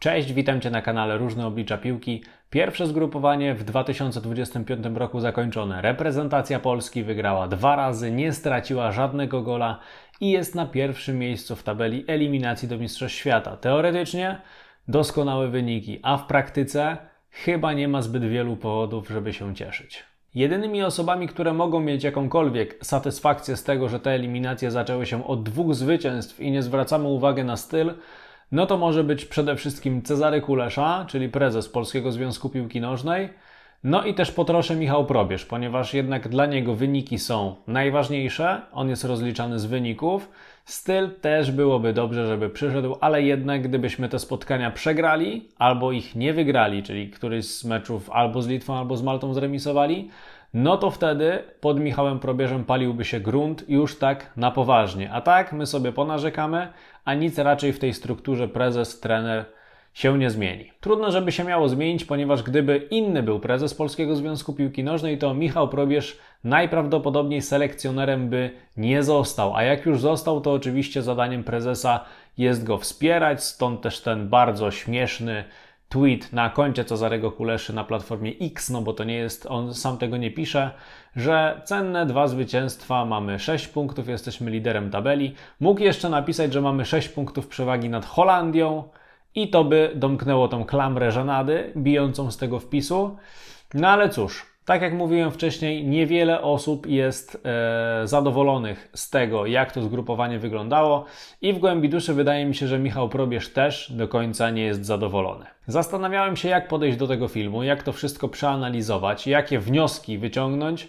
Cześć, witam Cię na kanale Różne Oblicza Piłki. Pierwsze zgrupowanie w 2025 roku zakończone. Reprezentacja Polski wygrała dwa razy, nie straciła żadnego gola i jest na pierwszym miejscu w tabeli eliminacji do Mistrzostw Świata. Teoretycznie doskonałe wyniki, a w praktyce chyba nie ma zbyt wielu powodów, żeby się cieszyć. Jedynymi osobami, które mogą mieć jakąkolwiek satysfakcję z tego, że te eliminacje zaczęły się od dwóch zwycięstw i nie zwracamy uwagi na styl, no to może być przede wszystkim Cezary Kulesza, czyli prezes Polskiego Związku Piłki Nożnej, no i też potroszę Michał Probierz, ponieważ jednak dla niego wyniki są najważniejsze, on jest rozliczany z wyników. Styl też byłoby dobrze, żeby przyszedł, ale jednak gdybyśmy te spotkania przegrali albo ich nie wygrali, czyli któryś z meczów albo z Litwą, albo z Maltą zremisowali, no to wtedy pod Michałem Probierzem paliłby się grunt już tak na poważnie. A tak my sobie ponarzekamy, a nic raczej w tej strukturze prezes, trener się nie zmieni. Trudno, żeby się miało zmienić, ponieważ gdyby inny był prezes Polskiego Związku Piłki Nożnej, to Michał Probierz najprawdopodobniej selekcjonerem by nie został, a jak już został, to oczywiście zadaniem prezesa jest go wspierać, stąd też ten bardzo śmieszny tweet na koncie Cezarego Kuleszy na platformie X, no bo to nie jest, on sam tego nie pisze, że cenne dwa zwycięstwa, mamy 6 punktów, jesteśmy liderem tabeli. Mógł jeszcze napisać, że mamy 6 punktów przewagi nad Holandią i to by domknęło tą klamrę żenady bijącą z tego wpisu. No ale cóż, tak jak mówiłem wcześniej, niewiele osób jest e, zadowolonych z tego, jak to zgrupowanie wyglądało, i w głębi duszy wydaje mi się, że Michał Probierz też do końca nie jest zadowolony. Zastanawiałem się, jak podejść do tego filmu, jak to wszystko przeanalizować, jakie wnioski wyciągnąć.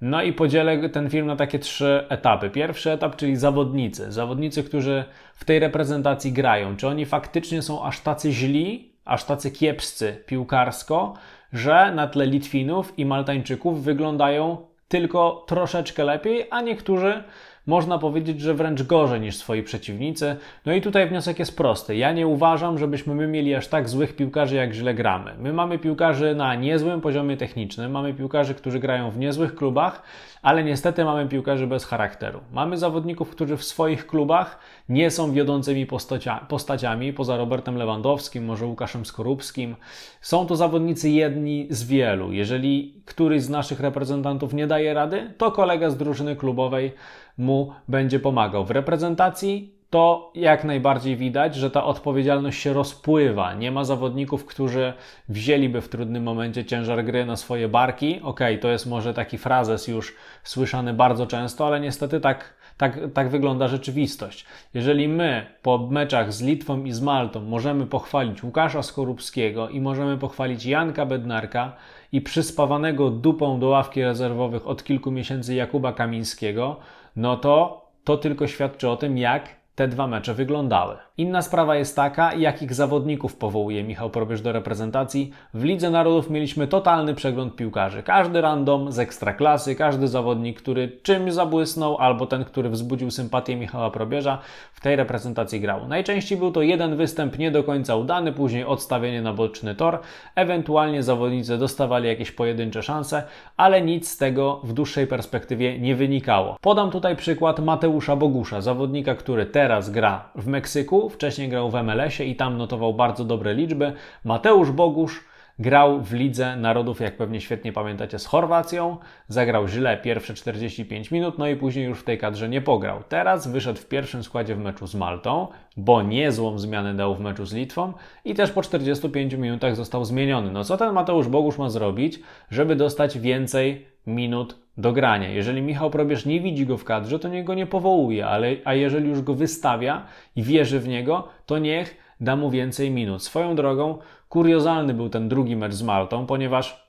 No i podzielę ten film na takie trzy etapy. Pierwszy etap, czyli zawodnicy. Zawodnicy, którzy w tej reprezentacji grają. Czy oni faktycznie są aż tacy źli, aż tacy kiepscy piłkarsko, że na tle Litwinów i Maltańczyków wyglądają tylko troszeczkę lepiej, a niektórzy można powiedzieć, że wręcz gorzej niż swoi przeciwnicy. No i tutaj wniosek jest prosty. Ja nie uważam, żebyśmy my mieli aż tak złych piłkarzy, jak źle gramy. My mamy piłkarzy na niezłym poziomie technicznym, mamy piłkarzy, którzy grają w niezłych klubach, ale niestety mamy piłkarzy bez charakteru. Mamy zawodników, którzy w swoich klubach nie są wiodącymi postacia, postaciami, poza Robertem Lewandowskim, może Łukaszem Skorupskim. Są to zawodnicy jedni z wielu. Jeżeli któryś z naszych reprezentantów nie daje rady, to kolega z drużyny klubowej mu będzie pomagał. W reprezentacji to jak najbardziej widać, że ta odpowiedzialność się rozpływa. Nie ma zawodników, którzy wzięliby w trudnym momencie ciężar gry na swoje barki. Ok, to jest może taki frazes już słyszany bardzo często, ale niestety tak, tak, tak wygląda rzeczywistość. Jeżeli my po meczach z Litwą i z Maltą możemy pochwalić Łukasza Skorupskiego i możemy pochwalić Janka Bednarka i przyspawanego dupą do ławki rezerwowych od kilku miesięcy Jakuba Kamińskiego, no to to tylko świadczy o tym, jak te dwa mecze wyglądały. Inna sprawa jest taka, jakich zawodników powołuje Michał Probierz do reprezentacji. W Lidze Narodów mieliśmy totalny przegląd piłkarzy. Każdy random z ekstraklasy, każdy zawodnik, który czymś zabłysnął, albo ten, który wzbudził sympatię Michała Probierza, w tej reprezentacji grał. Najczęściej był to jeden występ nie do końca udany, później odstawienie na boczny tor, ewentualnie zawodnicy dostawali jakieś pojedyncze szanse, ale nic z tego w dłuższej perspektywie nie wynikało. Podam tutaj przykład Mateusza Bogusza, zawodnika, który teraz gra w Meksyku, wcześniej grał w MLS-ie i tam notował bardzo dobre liczby. Mateusz Bogusz grał w Lidze Narodów, jak pewnie świetnie pamiętacie, z Chorwacją. Zagrał źle pierwsze 45 minut, no i później już w tej kadrze nie pograł. Teraz wyszedł w pierwszym składzie w meczu z Maltą, bo niezłą zmianę dał w meczu z Litwą i też po 45 minutach został zmieniony. No co ten Mateusz Bogusz ma zrobić, żeby dostać więcej minut do grania. Jeżeli Michał Probierz nie widzi go w kadrze, to niech go nie powołuje, ale, a jeżeli już go wystawia i wierzy w niego, to niech da mu więcej minut. Swoją drogą, kuriozalny był ten drugi mecz z Maltą, ponieważ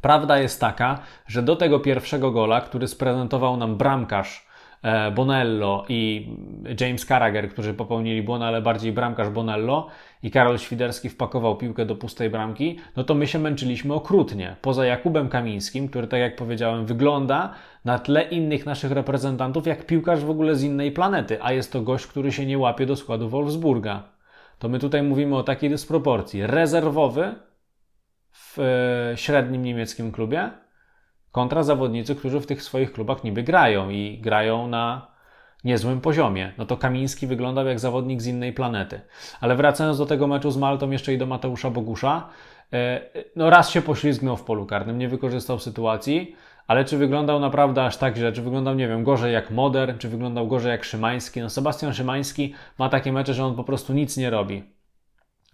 prawda jest taka, że do tego pierwszego gola, który sprezentował nam bramkarz Bonello i James Carragher, którzy popełnili błąd, ale bardziej bramkarz Bonello i Karol Świderski wpakował piłkę do pustej bramki, no to my się męczyliśmy okrutnie. Poza Jakubem Kamińskim, który tak jak powiedziałem wygląda na tle innych naszych reprezentantów jak piłkarz w ogóle z innej planety, a jest to gość, który się nie łapie do składu Wolfsburga. To my tutaj mówimy o takiej dysproporcji. Rezerwowy w e, średnim niemieckim klubie, kontra zawodnicy, którzy w tych swoich klubach niby grają i grają na, niezłym poziomie. No to Kamiński wyglądał jak zawodnik z innej planety. Ale wracając do tego meczu z Maltą, jeszcze i do Mateusza Bogusza, e, no raz się poślizgnął w polu karnym, nie wykorzystał sytuacji, ale czy wyglądał naprawdę aż tak źle? Czy wyglądał, nie wiem, gorzej jak Moder, czy wyglądał gorzej jak Szymański? No Sebastian Szymański ma takie mecze, że on po prostu nic nie robi.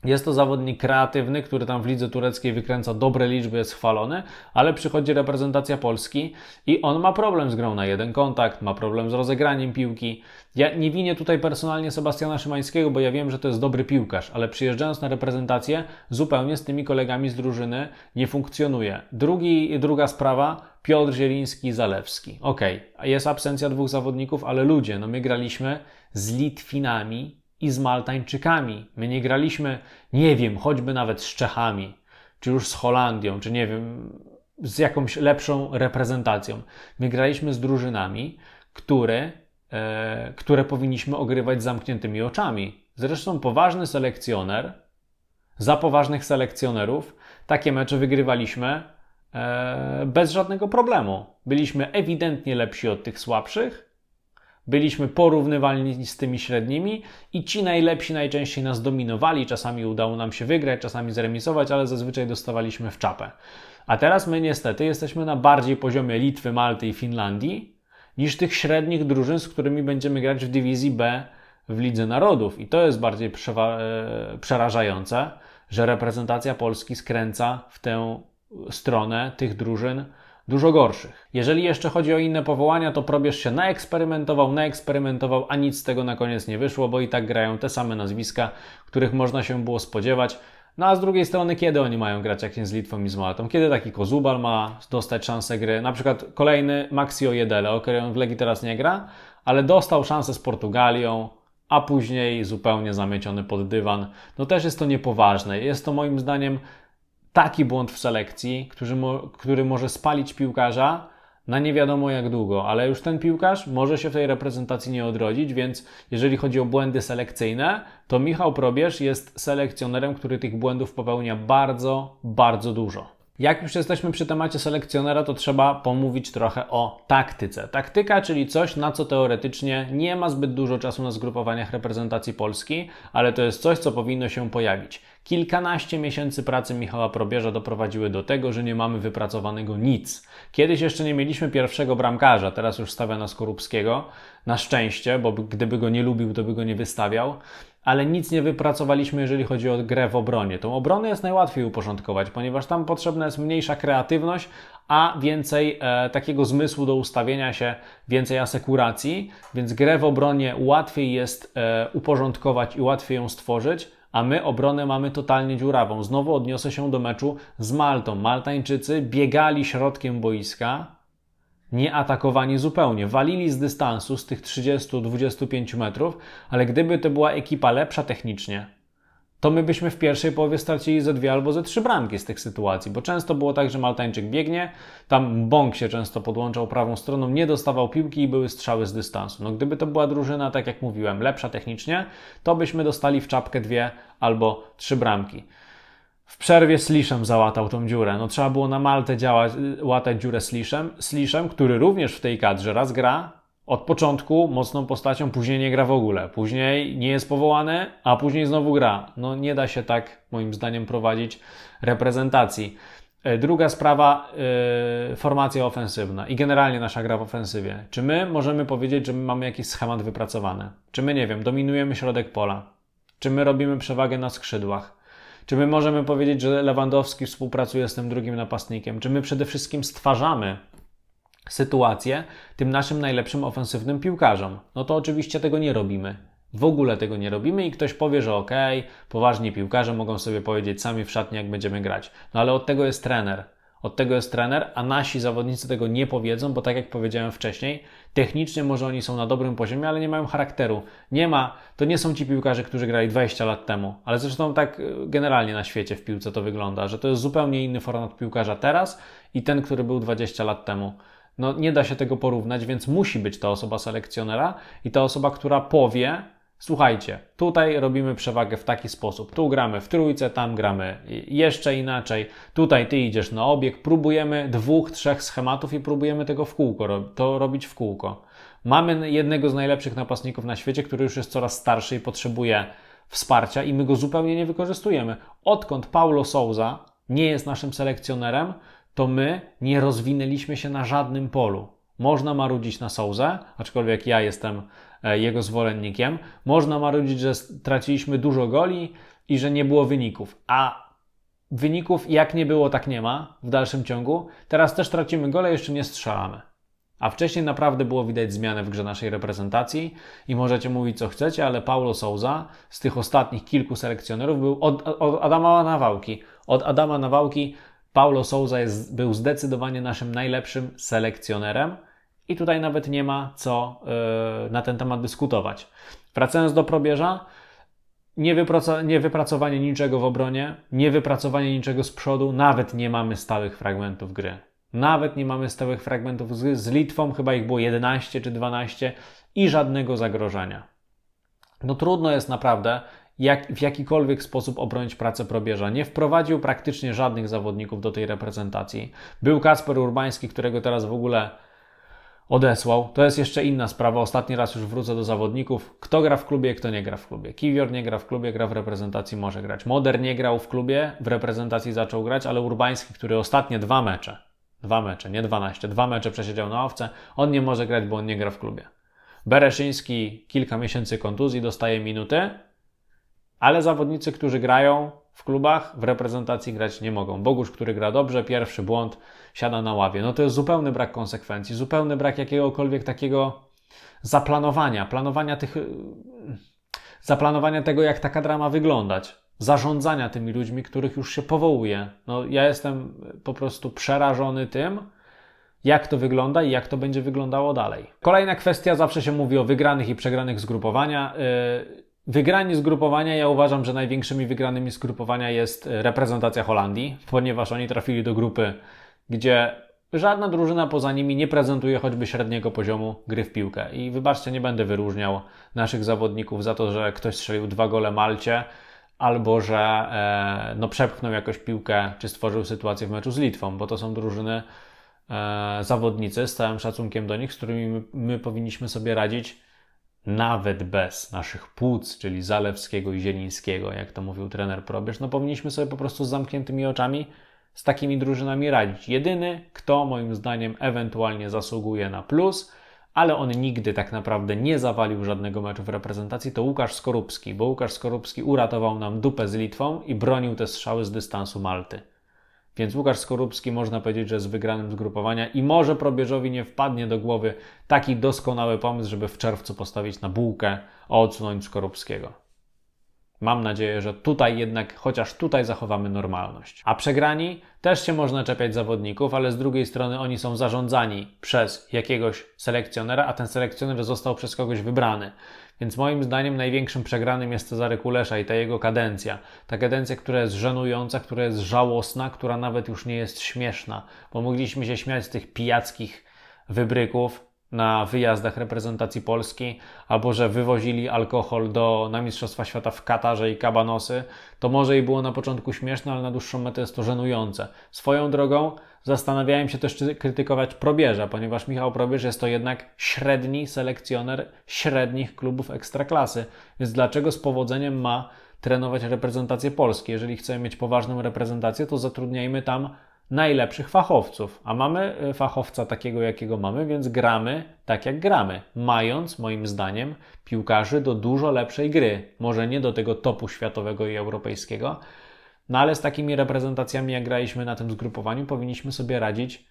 Jest to zawodnik kreatywny, który tam w lidze tureckiej wykręca dobre liczby, jest chwalony, ale przychodzi reprezentacja Polski i on ma problem z grą na jeden kontakt, ma problem z rozegraniem piłki. Ja nie winię tutaj personalnie Sebastiana Szymańskiego, bo ja wiem, że to jest dobry piłkarz, ale przyjeżdżając na reprezentację zupełnie z tymi kolegami z drużyny nie funkcjonuje. Drugi, druga sprawa, Piotr Zieliński Zalewski. Ok, jest absencja dwóch zawodników, ale ludzie, no my graliśmy z Litwinami i z Maltańczykami. My nie graliśmy, nie wiem, choćby nawet z Czechami, czy już z Holandią, czy nie wiem, z jakąś lepszą reprezentacją. My graliśmy z drużynami, które, e, które powinniśmy ogrywać z zamkniętymi oczami. Zresztą poważny selekcjoner, za poważnych selekcjonerów, takie mecze wygrywaliśmy e, bez żadnego problemu. Byliśmy ewidentnie lepsi od tych słabszych, Byliśmy porównywalni z tymi średnimi i ci najlepsi najczęściej nas dominowali. Czasami udało nam się wygrać, czasami zremisować, ale zazwyczaj dostawaliśmy w czapę. A teraz my niestety jesteśmy na bardziej poziomie Litwy, Malty i Finlandii niż tych średnich drużyn, z którymi będziemy grać w dywizji B w Lidze Narodów. I to jest bardziej e, przerażające, że reprezentacja Polski skręca w tę stronę tych drużyn dużo gorszych. Jeżeli jeszcze chodzi o inne powołania, to probierz się naeksperymentował, naeksperymentował, a nic z tego na koniec nie wyszło, bo i tak grają te same nazwiska, których można się było spodziewać. No a z drugiej strony, kiedy oni mają grać jak nie z Litwą i z Maltą? Kiedy taki Kozubal ma dostać szansę gry? Na przykład kolejny Maxi Ojedele, ok, on w Legii teraz nie gra, ale dostał szansę z Portugalią, a później zupełnie zamieciony pod dywan. No też jest to niepoważne. Jest to moim zdaniem taki błąd w selekcji, który, mo który może spalić piłkarza na nie wiadomo jak długo, ale już ten piłkarz może się w tej reprezentacji nie odrodzić, więc jeżeli chodzi o błędy selekcyjne, to Michał Probierz jest selekcjonerem, który tych błędów popełnia bardzo, bardzo dużo. Jak już jesteśmy przy temacie selekcjonera, to trzeba pomówić trochę o taktyce. Taktyka, czyli coś, na co teoretycznie nie ma zbyt dużo czasu na zgrupowaniach reprezentacji Polski, ale to jest coś, co powinno się pojawić. Kilkanaście miesięcy pracy Michała Probierza doprowadziły do tego, że nie mamy wypracowanego nic. Kiedyś jeszcze nie mieliśmy pierwszego bramkarza, teraz już stawia na Skorupskiego. Na szczęście, bo gdyby go nie lubił, to by go nie wystawiał ale nic nie wypracowaliśmy, jeżeli chodzi o grę w obronie. Tą obronę jest najłatwiej uporządkować, ponieważ tam potrzebna jest mniejsza kreatywność, a więcej e, takiego zmysłu do ustawienia się, więcej asekuracji, więc grę w obronie łatwiej jest e, uporządkować i łatwiej ją stworzyć, a my obronę mamy totalnie dziurawą. Znowu odniosę się do meczu z Maltą. Maltańczycy biegali środkiem boiska, nie atakowani zupełnie. Walili z dystansu, z tych 30-25 metrów, ale gdyby to była ekipa lepsza technicznie, to my byśmy w pierwszej połowie stracili ze dwie albo ze trzy bramki z tych sytuacji, bo często było tak, że Maltańczyk biegnie, tam Bąk się często podłączał prawą stroną, nie dostawał piłki i były strzały z dystansu. No gdyby to była drużyna, tak jak mówiłem, lepsza technicznie, to byśmy dostali w czapkę dwie albo trzy bramki. W przerwie Sliszem załatał tą dziurę. No trzeba było na Maltę działać, łatać dziurę Sliszem. Sliszem, który również w tej kadrze raz gra, od początku mocną postacią, później nie gra w ogóle. Później nie jest powołany, a później znowu gra. No nie da się tak, moim zdaniem, prowadzić reprezentacji. E, druga sprawa, yy, formacja ofensywna i generalnie nasza gra w ofensywie. Czy my możemy powiedzieć, że my mamy jakiś schemat wypracowany? Czy my, nie wiem, dominujemy środek pola? Czy my robimy przewagę na skrzydłach? Czy my możemy powiedzieć, że Lewandowski współpracuje z tym drugim napastnikiem? Czy my przede wszystkim stwarzamy sytuację tym naszym najlepszym ofensywnym piłkarzom? No to oczywiście tego nie robimy. W ogóle tego nie robimy i ktoś powie, że okej, okay, poważni piłkarze mogą sobie powiedzieć sami w szatni, jak będziemy grać. No ale od tego jest trener. Od tego jest trener, a nasi zawodnicy tego nie powiedzą, bo tak jak powiedziałem wcześniej, technicznie może oni są na dobrym poziomie, ale nie mają charakteru. Nie ma, to nie są ci piłkarze, którzy grali 20 lat temu, ale zresztą tak y, generalnie na świecie w piłce to wygląda, że to jest zupełnie inny format piłkarza teraz i ten, który był 20 lat temu. No nie da się tego porównać, więc musi być ta osoba selekcjonera i ta osoba, która powie, Słuchajcie, tutaj robimy przewagę w taki sposób. Tu gramy w trójce, tam gramy jeszcze inaczej. Tutaj ty idziesz na obieg, próbujemy dwóch, trzech schematów i próbujemy tego w kółko, to robić w kółko. Mamy jednego z najlepszych napastników na świecie, który już jest coraz starszy i potrzebuje wsparcia i my go zupełnie nie wykorzystujemy. Odkąd Paulo Souza nie jest naszym selekcjonerem, to my nie rozwinęliśmy się na żadnym polu. Można marudzić na Souzę, aczkolwiek ja jestem e, jego zwolennikiem. Można marudzić, że straciliśmy dużo goli i że nie było wyników. A wyników jak nie było, tak nie ma w dalszym ciągu. Teraz też tracimy gole, jeszcze nie strzelamy. A wcześniej naprawdę było widać zmianę w grze naszej reprezentacji i możecie mówić co chcecie, ale Paulo Souza z tych ostatnich kilku selekcjonerów był od, od Adama Nawałki. Od Adama Nawałki Paulo Souza jest, był zdecydowanie naszym najlepszym selekcjonerem i tutaj nawet nie ma co yy, na ten temat dyskutować. Wracając do probierza, nie, wypracowanie, nie wypracowanie niczego w obronie, nie wypracowanie niczego z przodu, nawet nie mamy stałych fragmentów gry. Nawet nie mamy stałych fragmentów z, z Litwą, chyba ich było 11 czy 12 i żadnego zagrożenia. No trudno jest naprawdę jak, w jakikolwiek sposób obronić pracę probierza. Nie wprowadził praktycznie żadnych zawodników do tej reprezentacji. Był Kasper Urbański, którego teraz w ogóle odesłał. To jest jeszcze inna sprawa. Ostatni raz już wrócę do zawodników. Kto gra w klubie, kto nie gra w klubie. Kiwior nie gra w klubie, gra w reprezentacji, może grać. Moder nie grał w klubie, w reprezentacji zaczął grać, ale Urbański, który ostatnie dwa mecze, dwa mecze, nie 12, dwa mecze przesiedział na owce, on nie może grać, bo on nie gra w klubie. Bereszyński kilka miesięcy kontuzji, dostaje minuty, ale zawodnicy, którzy grają w klubach, w reprezentacji grać nie mogą. Bogusz, który gra dobrze, pierwszy błąd, siada na ławie. No to jest zupełny brak konsekwencji, zupełny brak jakiegokolwiek takiego zaplanowania, planowania tych, zaplanowania tego, jak taka drama wyglądać, zarządzania tymi ludźmi, których już się powołuje. No ja jestem po prostu przerażony tym, jak to wygląda i jak to będzie wyglądało dalej. Kolejna kwestia, zawsze się mówi o wygranych i przegranych zgrupowania. Yy, Wygrani zgrupowania, ja uważam, że największymi wygranymi zgrupowania jest e, reprezentacja Holandii, ponieważ oni trafili do grupy, gdzie żadna drużyna poza nimi nie prezentuje choćby średniego poziomu gry w piłkę. I wybaczcie, nie będę wyróżniał naszych zawodników za to, że ktoś strzelił dwa gole Malcie, albo że e, no, przepchnął jakoś piłkę, czy stworzył sytuację w meczu z Litwą, bo to są drużyny, e, zawodnicy, z całym szacunkiem do nich, z którymi my, my powinniśmy sobie radzić nawet bez naszych płuc, czyli Zalewskiego i Zielińskiego, jak to mówił trener Probierz, no powinniśmy sobie po prostu z zamkniętymi oczami z takimi drużynami radzić. Jedyny, kto moim zdaniem ewentualnie zasługuje na plus, ale on nigdy tak naprawdę nie zawalił żadnego meczu w reprezentacji, to Łukasz Skorupski, bo Łukasz Skorupski uratował nam dupę z Litwą i bronił te strzały z dystansu Malty. Więc Łukasz Skorupski można powiedzieć, że jest wygranym zgrupowania i może probierzowi nie wpadnie do głowy taki doskonały pomysł, żeby w czerwcu postawić na bułkę, a odsunąć Skorupskiego. Mam nadzieję, że tutaj jednak, chociaż tutaj zachowamy normalność. A przegrani też się można czepiać zawodników, ale z drugiej strony oni są zarządzani przez jakiegoś selekcjonera, a ten selekcjoner został przez kogoś wybrany. Więc moim zdaniem największym przegranym jest Cezary Kulesza i ta jego kadencja. Ta kadencja, która jest żenująca, która jest żałosna, która nawet już nie jest śmieszna, bo mogliśmy się śmiać z tych pijackich wybryków, na wyjazdach reprezentacji Polski, albo że wywozili alkohol do, na Mistrzostwa Świata w Katarze i kabanosy, to może i było na początku śmieszne, ale na dłuższą metę jest to żenujące. Swoją drogą zastanawiałem się też, czy krytykować Probierza, ponieważ Michał Probierz jest to jednak średni selekcjoner średnich klubów ekstraklasy, więc dlaczego z powodzeniem ma trenować reprezentację Polski? Jeżeli chcemy mieć poważną reprezentację, to zatrudniajmy tam najlepszych fachowców, a mamy e, fachowca takiego, jakiego mamy, więc gramy tak, jak gramy, mając moim zdaniem piłkarzy do dużo lepszej gry. Może nie do tego topu światowego i europejskiego, no ale z takimi reprezentacjami, jak graliśmy na tym zgrupowaniu, powinniśmy sobie radzić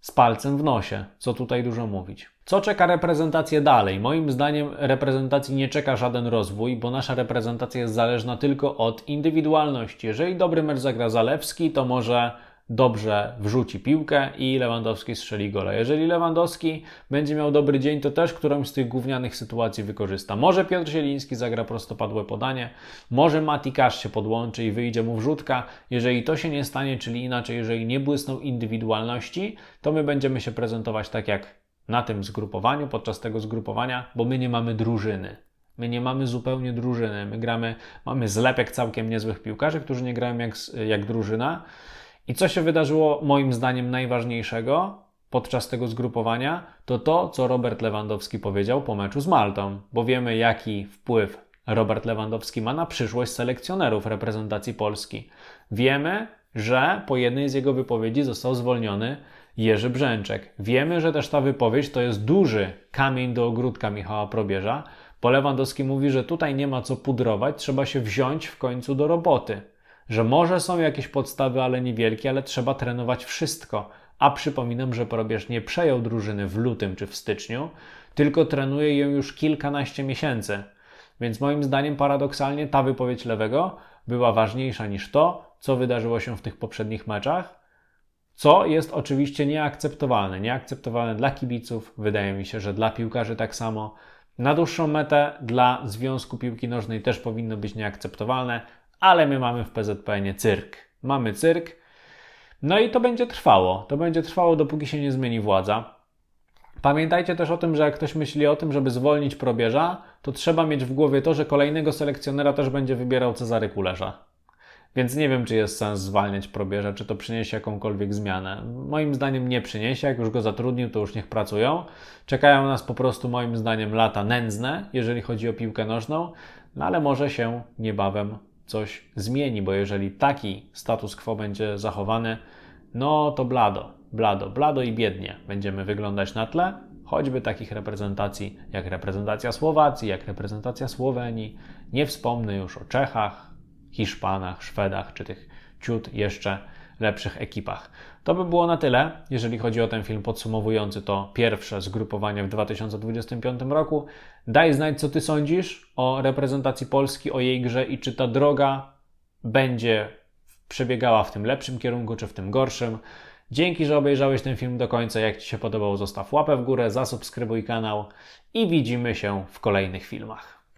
z palcem w nosie. Co tutaj dużo mówić. Co czeka reprezentację dalej? Moim zdaniem reprezentacji nie czeka żaden rozwój, bo nasza reprezentacja jest zależna tylko od indywidualności. Jeżeli dobry mecz zagra Zalewski, to może dobrze wrzuci piłkę i Lewandowski strzeli gola. Jeżeli Lewandowski będzie miał dobry dzień, to też którąś z tych gównianych sytuacji wykorzysta. Może Piotr Zieliński zagra prostopadłe podanie, może Mati Kasz się podłączy i wyjdzie mu wrzutka. Jeżeli to się nie stanie, czyli inaczej, jeżeli nie błysną indywidualności, to my będziemy się prezentować tak jak na tym zgrupowaniu, podczas tego zgrupowania, bo my nie mamy drużyny. My nie mamy zupełnie drużyny. My gramy, mamy zlepek całkiem niezłych piłkarzy, którzy nie grają jak, jak drużyna. I co się wydarzyło moim zdaniem najważniejszego? podczas tego zgrupowania, to to, co Robert Lewandowski powiedział po meczu z Maltą, bo wiemy, jaki wpływ Robert Lewandowski ma na przyszłość selekcjonerów reprezentacji Polski. Wiemy, że po jednej z jego wypowiedzi został zwolniony Jerzy Brzęczek. Wiemy, że też ta wypowiedź to jest duży kamień do ogródka Michała Probierza, bo Lewandowski mówi, że tutaj nie ma co pudrować, trzeba się wziąć w końcu do roboty. Że może są jakieś podstawy, ale niewielkie, ale trzeba trenować wszystko. A przypominam, że Probierz nie przejął drużyny w lutym czy w styczniu, tylko trenuje ją już kilkanaście miesięcy. Więc moim zdaniem paradoksalnie ta wypowiedź lewego była ważniejsza niż to, co wydarzyło się w tych poprzednich meczach, co jest oczywiście nieakceptowalne. Nieakceptowalne dla kibiców, wydaje mi się, że dla piłkarzy tak samo. Na dłuższą metę dla Związku Piłki Nożnej też powinno być nieakceptowalne, ale my mamy w PZPN cyrk. Mamy cyrk, no i to będzie trwało. To będzie trwało, dopóki się nie zmieni władza. Pamiętajcie też o tym, że jak ktoś myśli o tym, żeby zwolnić probierza, to trzeba mieć w głowie to, że kolejnego selekcjonera też będzie wybierał Cezary Kulerza. Więc nie wiem, czy jest sens zwalniać probierza, czy to przyniesie jakąkolwiek zmianę. Moim zdaniem nie przyniesie. Jak już go zatrudnił, to już niech pracują. Czekają nas po prostu, moim zdaniem, lata nędzne, jeżeli chodzi o piłkę nożną, no ale może się niebawem coś zmieni, bo jeżeli taki status quo będzie zachowany, no to blado, blado, blado i biednie będziemy wyglądać na tle choćby takich reprezentacji jak reprezentacja Słowacji, jak reprezentacja Słowenii. Nie wspomnę już o Czechach, Hiszpanach, Szwedach czy tych ciut jeszcze lepszych ekipach. To by było na tyle, jeżeli chodzi o ten film podsumowujący to pierwsze zgrupowanie w 2025 roku. Daj znać, co Ty sądzisz o reprezentacji Polski, o jej grze i czy ta droga będzie przebiegała w tym lepszym kierunku, czy w tym gorszym. Dzięki, że obejrzałeś ten film do końca. Jak Ci się podobał, zostaw łapę w górę, zasubskrybuj kanał i widzimy się w kolejnych filmach.